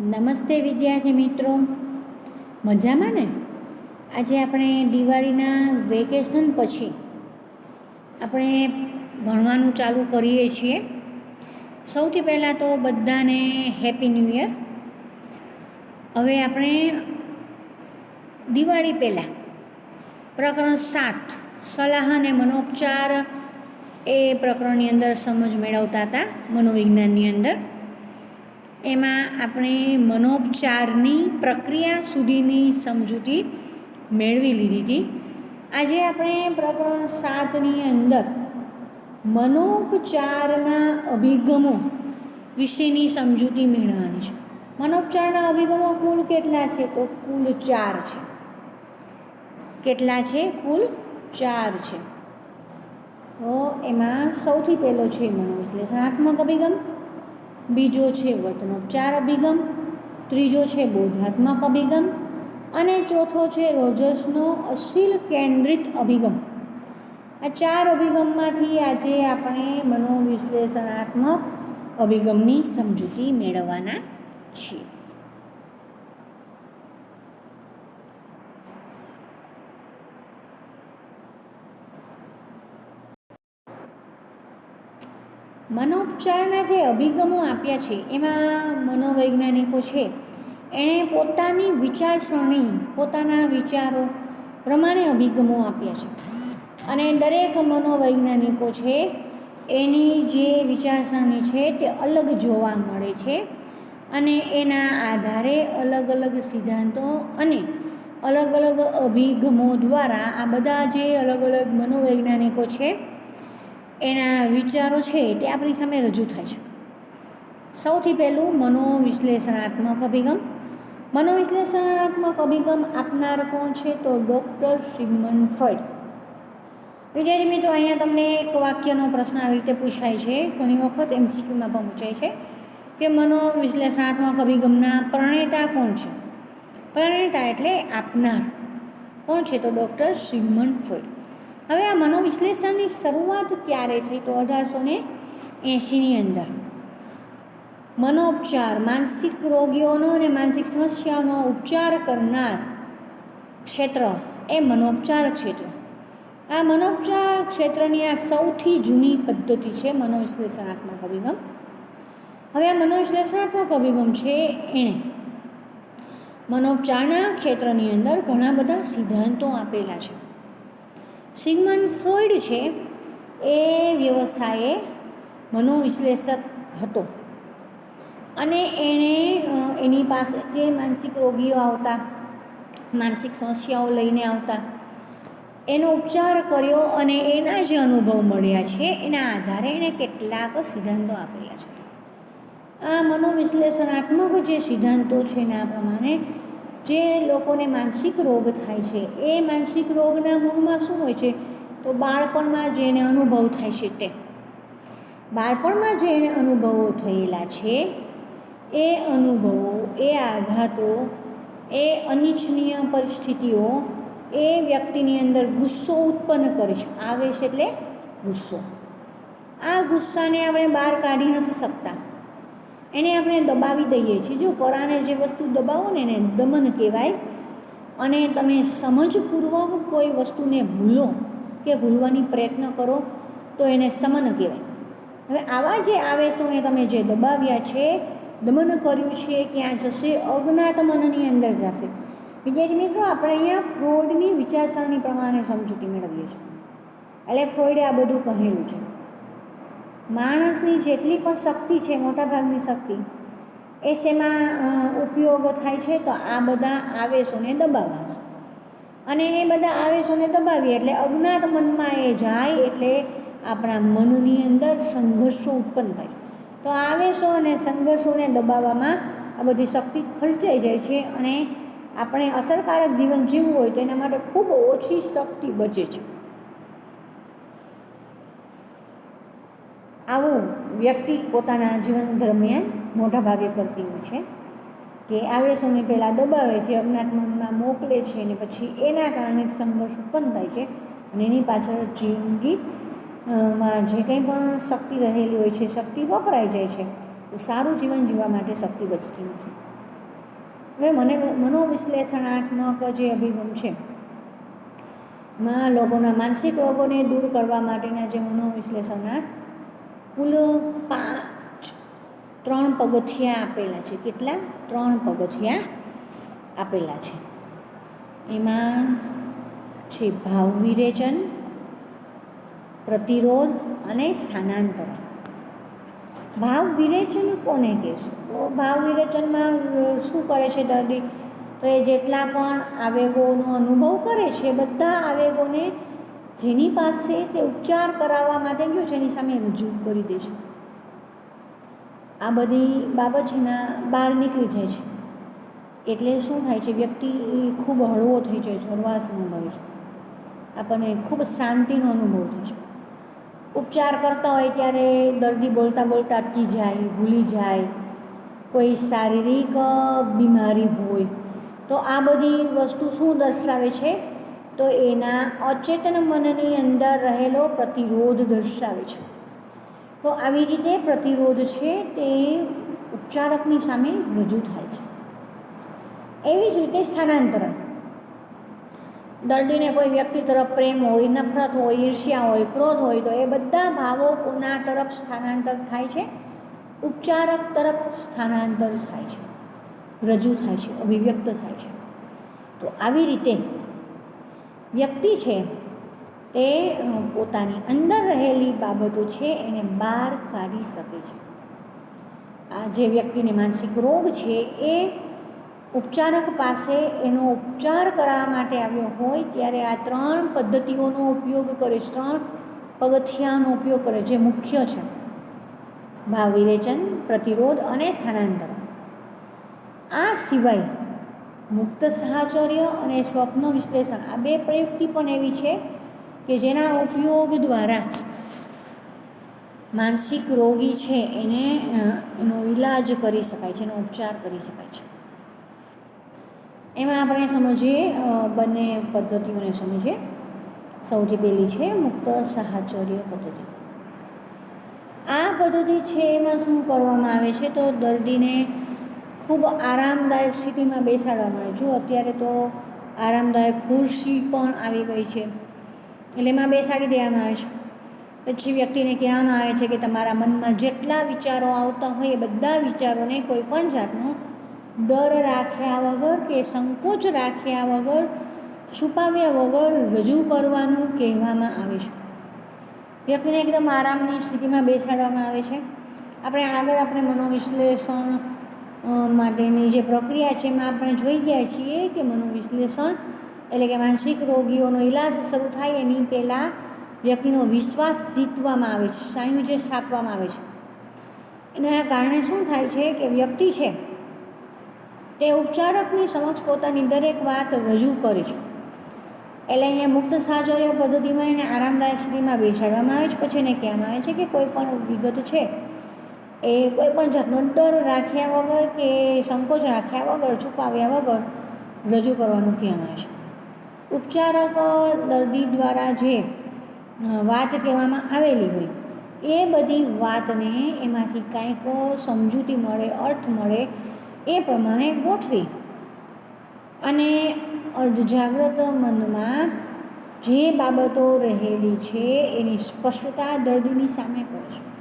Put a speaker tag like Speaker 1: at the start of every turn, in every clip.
Speaker 1: નમસ્તે વિદ્યાર્થી મિત્રો. મજામાં ને? આજે આપણે દિવાળીના વેકેશન પછી આપણે ભણવાનું ચાલુ કરીએ છીએ. સૌથી પહેલાં તો બધાને હેપી ન્યૂ યર હવે આપણે દિવાળી પહેલાં પ્રકરણ સાત, સલાહ અને મનોપચાર એ પ્રકરણની અંદર સમજ મેળવતા હતા મનોવિજ્ઞાનની અંદર. એમાં આપણે મનોપચારની પ્રક્રિયા સુધીની સમજૂતી મેળવી લીધી હતી. આજે આપણે પ્રકરણ સાતની અંદર મનોપચારના અભિગમો વિશેની સમજૂતી મેળવવાની છે. મનોપચારના અભિગમો કુલ કેટલા છે? તો કુલ ચાર છે. કેટલા છે? કુલ ચાર છે. તો એમાં સૌથી પહેલો છે મનોવિશ્લેષણાત્મક અભિગમ. બીજો છે વતનોપચાર અભિગમ, ત્રીજો છે બોધાત્મક અભિગમ અને ચોથો છે રોજસનો અશીલ કેન્દ્રિત અભિગમ. આ ચાર અભિગમમાંથી આજે આપણે મનોવિશ્લેષણાત્મક અભિગમની સમજૂતી મેળવવાના છીએ. મનોપચારના જે અભિગમો આપ્યા છે, એમાં મનોવૈજ્ઞાનિકો છે. એણે પોતાની વિચારસરણી, પોતાના વિચારો પ્રમાણે અભિગમો આપ્યા છે. અને દરેક મનોવૈજ્ઞાનિકો છે, એની જે વિચારસરણી છે, તે અલગ જોવા મળે છે. અને એના આધારે અલગ અલગ સિદ્ધાંતો અને અલગ અલગ અભિગમો દ્વારા આ બધા જે અલગ અલગ મનોવૈજ્ઞાનિકો છે એના વિચારો છે તે આપણી સામે રજૂ થાય છે. સૌથી પહેલું મનોવિશ્લેષણાત્મક અભિગમ. મનોવિશ્લેષણાત્મક અભિગમ આપનાર કોણ છે તો ડૉક્ટર સિમન ફ્રોઈડ. વિદ્યાર્થી મિત્રો, અહીંયા તમને એક વાક્યનો પ્રશ્ન આવી રીતે પૂછાય છે. ઘણી વખત એમસીક્યુમાં પણ પૂછાય છે કે મનોવિશ્લેષણાત્મક અભિગમના પ્રણેતા કોણ છે? પ્રણેતા એટલે આપનાર. કોણ છે તો ડૉક્ટર સિમન ફ્રોઈડ. હવે આ મનોવિશ્લેષણની શરૂઆત ક્યારે થઈ તો અઢારસો ને એંશીની અંદર. મનોપચાર, માનસિક રોગીઓનો અને માનસિક સમસ્યાઓનો ઉપચાર કરનાર ક્ષેત્ર એ મનોપચાર ક્ષેત્ર. આ મનોપચાર ક્ષેત્રની આ સૌથી જૂની પદ્ધતિ છે મનોવિશ્લેષણાત્મક અભિગમ. હવે આ મનોવિશ્લેષણાત્મક અભિગમ છે એણે મનોપચારના ક્ષેત્રની અંદર ઘણા બધા સિદ્ધાંતો આપેલા છે. સિગમન ફ્રોઈડ છે એ વ્યવસાયે મનોવિશ્લેષક હતો. અને એણે એની પાસે જે માનસિક રોગીઓ આવતા, માનસિક સમસ્યાઓ લઈને આવતા, એનો ઉપચાર કર્યો અને એના જે અનુભવ મળ્યા છે, એના આધારે એણે કેટલાક સિદ્ધાંતો આપેલા છે. આ મનોવિશ્લેષણાત્મક જે સિદ્ધાંતો છે એના પ્રમાણે જે લોકોને માનસિક રોગ થાય છે, એ માનસિક રોગના મૂળમાં શું હોય છે? તો બાળપણમાં જેને અનુભવ થાય છે તે. બાળપણમાં જેને અનુભવો થયેલા છે, એ અનુભવો, એ આઘાતો, એ અનિચ્છનીય પરિસ્થિતિઓ, એ વ્યક્તિની અંદર ગુસ્સો ઉત્પન્ન કરે છે. આવેશ એટલે ગુસ્સો. આ ગુસ્સાને આપણે બહાર કાઢી નથી શકતા. એને આપણે દબાવી દઈએ છીએ. જો કળાને જે વસ્તુ દબાવો ને એને દમન કહેવાય, અને તમે સમજપૂર્વક કોઈ વસ્તુને ભૂલો કે ભૂલવાની પ્રયત્ન કરો, તો એને સમન કહેવાય. હવે આવા જે આવેશોને તમે જે દબાવ્યા છે, દમન કર્યું છે, ક્યાં જશે, અજ્ઞાત મનની અંદર જશે. વિદ્યાર્થી મિત્રો, આપણે અહીંયા ફ્રોડની વિચારસરણી પ્રમાણે સમજૂતી મેળવીએ છીએ. એટલે ફ્રોઈડે આ બધું કહેલું છે. માણસની જેટલી પણ શક્તિ છે, મોટાભાગની શક્તિ એ શેમાં ઉપયોગ થાય છે, તો આ બધા આવેશોને દબાવવામાં અને એ બધા આવેશોને દબાવીએ એટલે અજ્ઞાત મનમાં એ જાય એટલે આપણા મનની અંદર સંઘર્ષો ઉત્પન્ન થાય. તો આવેશો અને સંઘર્ષોને દબાવવામાં આ બધી શક્તિ ખર્ચાઈ જાય છે અને આપણે અસરકારક જીવન જીવવું હોય તો એના માટે ખૂબ ઓછી શક્તિ બચે છે. આવું વ્યક્તિ પોતાના જીવન દરમિયાન મોટા ભાગે કરતી હોય છે કે આવેશોને પહેલાં દબાવે છે, અજ્ઞાત મનમાં મોકલે છે અને પછી એના કારણે સંઘર્ષ ઉત્પન્ન થાય છે અને એની પાછળ જિંદગી માં જે કંઈ પણ શક્તિ રહેલી હોય છે, શક્તિ વપરાઈ જાય છે, તો સારું જીવન જીવવા માટે શક્તિ બચતી નથી. હવે મને મનોવિશ્લેષણાત્મક જે અભિગમ છે, માં લોકોના માનસિક રોગોને દૂર કરવા માટેના જે મનોવિશ્લેષણના કુલ પાંચ, ત્રણ પગથિયા આપેલા છે. કેટલા? ત્રણ પગથિયા આપેલા છે. એમાં છે ભાવ વિરેચન, પ્રતિરોધ અને સ્થાનાંતર ભાવ વિરેચન કોને કહેશું? તો ભાવ વિરેચનમાં શું કરે છે દર્દી? તો એ જેટલા પણ આવેગોનો અનુભવ કરે છે, બધા આવેગોને જેની પાસે તે ઉપચાર કરાવવા માટે ગયો છે એની સામે રજૂ કરી દે છે આ બધી બાબત છે એના બહાર નીકળી જાય છે. એટલે શું થાય છે, વ્યક્તિ ખૂબ હળવો થઈ જાય છે, હળવાશ અનુભવે છે. આપણને ખૂબ શાંતિનો અનુભવ થાય છે. ઉપચાર કરતા હોય ત્યારે દર્દી બોલતા બોલતા અટકી જાય, ભૂલી જાય, કોઈ શારીરિક બીમારી હોય. તો આ બધી વસ્તુ શું દર્શાવે છે? તો એના અચેતન મનની અંદર રહેલો પ્રતિરોધ દર્શાવે છે. તો આવી રીતે પ્રતિરોધ છે તે ઉપચારકની સામે રજૂ થાય છે. એવી જ રીતે સ્થાનાંતરણ. દર્દીને કોઈ વ્યક્તિ તરફ પ્રેમ હોય, નફરત હોય, ઈર્ષ્યા હોય, ક્રોધ હોય, તો એ બધા ભાવો કોના તરફ સ્થાનાંતર થાય છે. ઉપચારક તરફ સ્થાનાંતર થાય છે. રજૂ થાય છે, અભિવ્યક્ત થાય છે. તો આવી રીતે વ્યક્તિ છે, તે પોતાની અંદર રહેલી બાબતો છે, એને બહાર કાઢી શકે છે. આ જે વ્યક્તિને માનસિક રોગ છે, એ ઉપચારક પાસે એનો ઉપચાર કરવા માટે આવ્યો હોય, ત્યારે આ ત્રણ પદ્ધતિઓનો ઉપયોગ કરે છે ત્રણ પગથિયાનો ઉપયોગ કરે, જે મુખ્ય છે. ભાવ વિવેચન, પ્રતિરોધ અને સ્થાનાંતરણ. આ સિવાય મુક્ત સાહચર્ય અને સ્વપ્ન વિશ્લેષણ. આ બે પ્રયુક્તિ પણ એવી છે કે જેના ઉપયોગ દ્વારા માનસિક રોગી છે એને એનો ઈલાજ કરી શકાય છે, એનો ઉપચાર કરી શકાય છે. એમાં આપણે સમજીએ બંને પદ્ધતિઓને સમજીએ. સૌથી પહેલી છે મુક્ત સાહચર્ય પદ્ધતિ. આ પદ્ધતિ છે એમાં શું કરવામાં આવે છે? તો દર્દીને ખૂબ આરામદાયક સ્થિતિમાં બેસાડવામાં આવે. જો અત્યારે તો આરામદાયક ખુરશી પણ આવી ગઈ છે. એટલે એમાં બેસાડી દેવામાં આવે છે. પછી વ્યક્તિને કહેવામાં આવે છે કે તમારા મનમાં જેટલા વિચારો આવતા હોય એ બધા વિચારોને કોઈ પણ જાતનો ડર રાખ્યા વગર કે સંકોચ રાખ્યા વગર, છુપાવ્યા વગર રજૂ કરવાનું કહેવામાં આવે છે. વ્યક્તિને એકદમ આરામની સ્થિતિમાં બેસાડવામાં આવે છે. આપણે આગળ આપણે મનોવિશ્લેષણ માટેની જે પ્રક્રિયા છે એમાં આપણે જોઈ ગયા છીએ કે મનોવિશ્લેષણ એટલે કે માનસિક રોગીઓનો ઈલાજ શરૂ થાય એની પહેલાં વ્યક્તિનો વિશ્વાસ જીતવામાં આવે છે સાયુજ્ય સ્થાપવામાં આવે છે. એના કારણે શું થાય છે કે વ્યક્તિ છે તે ઉપચારકની સમક્ષ પોતાની દરેક વાત રજૂ કરે છે. એટલે અહીંયા મુક્ત સાહચર્ય પદ્ધતિમાં એને આરામદાયક સ્થિતિમાં બેસાડવામાં આવે છે, પછી એને કહેવામાં આવે છે કે કોઈ પણ વિગત છે એ કોઈ પણ જાતનો ડર રાખ્યા વગર કે સંકોચ રાખ્યા વગર, છુપાવ્યા વગર રજૂ કરવાનું કહેવાય છે. ઉપચારક દર્દી દ્વારા જે વાત કહેવામાં આવેલી હોય, એ બધી વાતને એમાંથી કાંઈક સમજૂતી મળે, અર્થ મળે, એ પ્રમાણે ગોઠવી. અને અર્ધજાગ્રત મનમાં જે બાબતો રહેલી છે, એની સ્પષ્ટતા દર્દીની સામે કરે છે.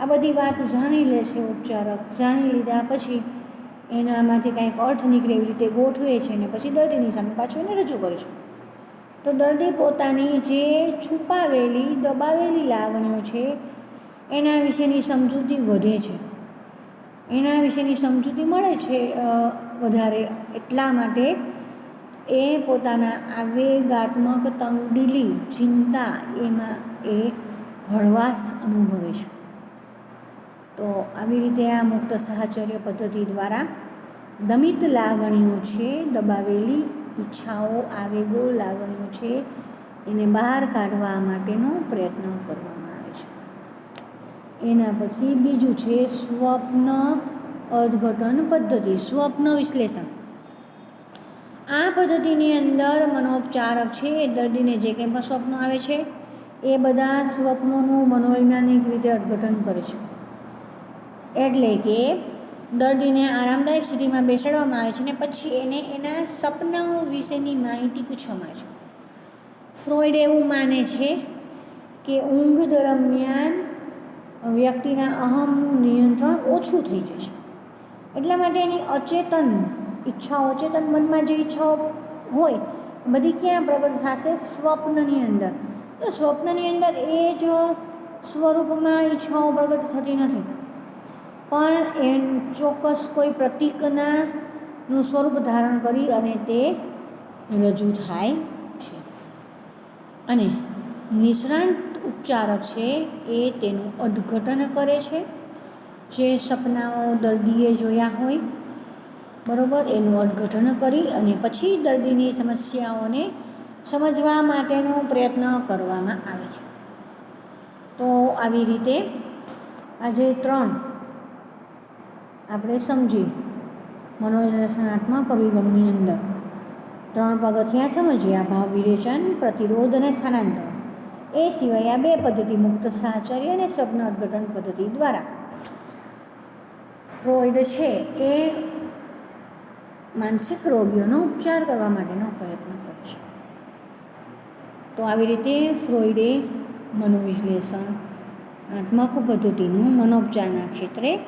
Speaker 1: આ બધી વાત જાણી લે છે ઉપચારક. જાણી લીધા પછી એનામાંથી કાંઈક અર્થ નીકળે એવી રીતે ગોઠવે છે ને પછી દર્દીની સામે પાછું એને રજૂ કરે છે. તો દર્દી પોતાની જે છુપાવેલી, દબાવેલી લાગણીઓ છે, એના વિશેની સમજૂતી વધે છે. એના વિશેની સમજૂતી મળે છે વધારે એટલા માટે એ પોતાના આવેગાત્મક તંગદિલી, ચિંતા એમાં એ હળવાશ અનુભવે છે. તો આવી રીતે આ મુક્ત સાહચર્ય પદ્ધતિ દ્વારા દમિત લાગણીઓ છે, દબાવેલી ઈચ્છાઓ, આવેગો, લાગણીઓ છે, એને બહાર કાઢવા માટેનો પ્રયત્ન કરવામાં આવે છે. એના પછી બીજું છે સ્વપ્ન અર્થઘટન પદ્ધતિ, સ્વપ્ન વિશ્લેષણ. આ પદ્ધતિની અંદર મનોપચારક છે, દર્દીને જે કંઈ પણ સ્વપ્નો આવે છે, એ બધા સ્વપ્નોનું મનોવૈજ્ઞાનિક રીતે અર્થઘટન કરે છે. એટલે કે દર્દીને આરામદાયક સ્થિતિમાં બેસાડવામાં આવે છે ને પછી એને એના સપનાઓ વિશેની માહિતી પૂછવામાં આવે છે. ફ્રોઈડ એવું માને છે કે ઊંઘ દરમિયાન વ્યક્તિના અહમનું નિયંત્રણ ઓછું થઈ જશે. એટલા માટે એની અચેતન ઈચ્છાઓ, અચેતન મનમાં જે ઈચ્છાઓ હોય બધી ક્યાં પ્રગટ થશે? સ્વપ્નની અંદર. તો સ્વપ્નની અંદર એ જ સ્વરૂપમાં ઈચ્છાઓ પ્રગટ થતી નથી. પણ એ ચોક્કસ કોઈ પ્રતીકના નું સ્વરૂપ ધારણ કરી અને તે રજૂ થાય છે. અને નિષ્ણાંત ઉપચારક છે એ તેનું અર્થઘટન કરે છે. જે સપનાઓ દર્દીએ જોયા હોય, બરાબર, એનું અર્થઘટન કરી અને પછી દર્દીની સમસ્યાઓને સમજવા માટેનો પ્રયત્ન કરવામાં આવે છે. તો આવી રીતે આજે ત્રણ આપણે સમજીએ. મનોરચનાત્મક અભિગમની અંદર. ત્રણ પગથિયા સમજ્યા ભાવ વિરેચન, પ્રતિરોધ અને સ્થાનાંતર. એ સિવાય આ બે પદ્ધતિ મુક્ત સાહચર્ય અને સ્વપ્ન અર્થઘટન પદ્ધતિ દ્વારા. ફ્રોઈડ છે એ માનસિક રોગીઓનો ઉપચાર કરવા માટેનો પ્રયત્ન કરે છે. તો આવી રીતે ફ્રોઈડે મનોવિશ્લેષણ, આત્મક પદ્ધતિનું મનોપચારના ક્ષેત્રે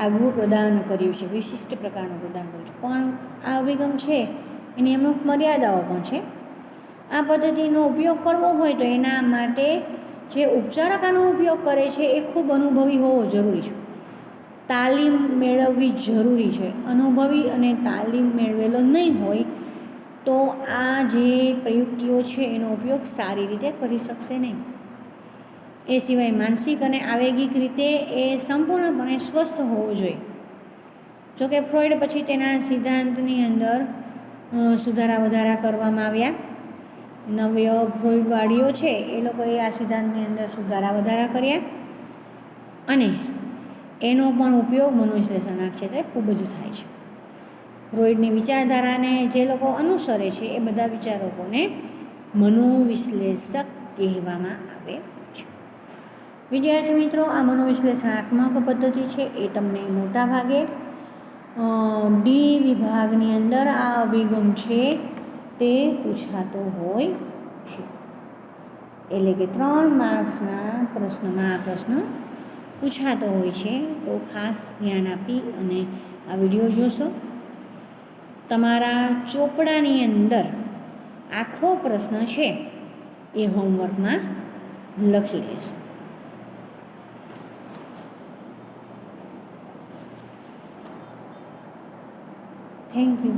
Speaker 1: આગવું પ્રદાન કર્યું છે, વિશિષ્ટ પ્રકારનું પ્રદાન કર્યું છે. પણ આ અભિગમ છે એની અમુક મર્યાદાઓ પણ છે. આ પદ્ધતિનો ઉપયોગ કરવો હોય તો એના માટે જે ઉપચારક આનો ઉપયોગ કરે છે, એ ખૂબ અનુભવી હોવો જરૂરી છે. તાલીમ મેળવવી જરૂરી છે. અનુભવી અને તાલીમ મેળવેલો નહીં હોય તો આ જે પ્રયુક્તિઓ છે, એનો ઉપયોગ સારી રીતે કરી શકશે નહીં. એ સિવાય માનસિક અને આવેગિક રીતે એ સંપૂર્ણપણે સ્વસ્થ હોવો જોઈએ. જોકે ફ્રોઈડ પછી તેના સિદ્ધાંતની અંદર સુધારા વધારા કરવામાં આવ્યા. નવ્ય ફ્રોઈડવાળીઓ છે, એ લોકોએ આ સિદ્ધાંતની અંદર સુધારા વધારા કર્યા. અને એનો પણ ઉપયોગ મનોવિશ્લેષણના ક્ષેત્રે ખૂબ જ થાય છે. ફ્રોઈડની વિચારધારાને જે લોકો અનુસરે છે, એ બધા વિચારકોને મનોવિશ્લેષક કહેવામાં આવે. વિદ્યાર્થી મિત્રો, આ મનોવિશ્લેષણાત્મક પદ્ધતિ છે, એ તમને મોટા ભાગે ડી વિભાગની અંદર આ અભિગમ છે, તે પૂછાતો હોય છે. એટલે કે ત્રણ માર્ક્સના પ્રશ્નમાં આ પ્રશ્ન પૂછાતો હોય છે. તો ખાસ ધ્યાન આપી અને આ વીડિયો જોશો. તમારા ચોપડાની અંદર આખો પ્રશ્ન છે, એ હોમવર્કમાં લખી લેશો. Thank you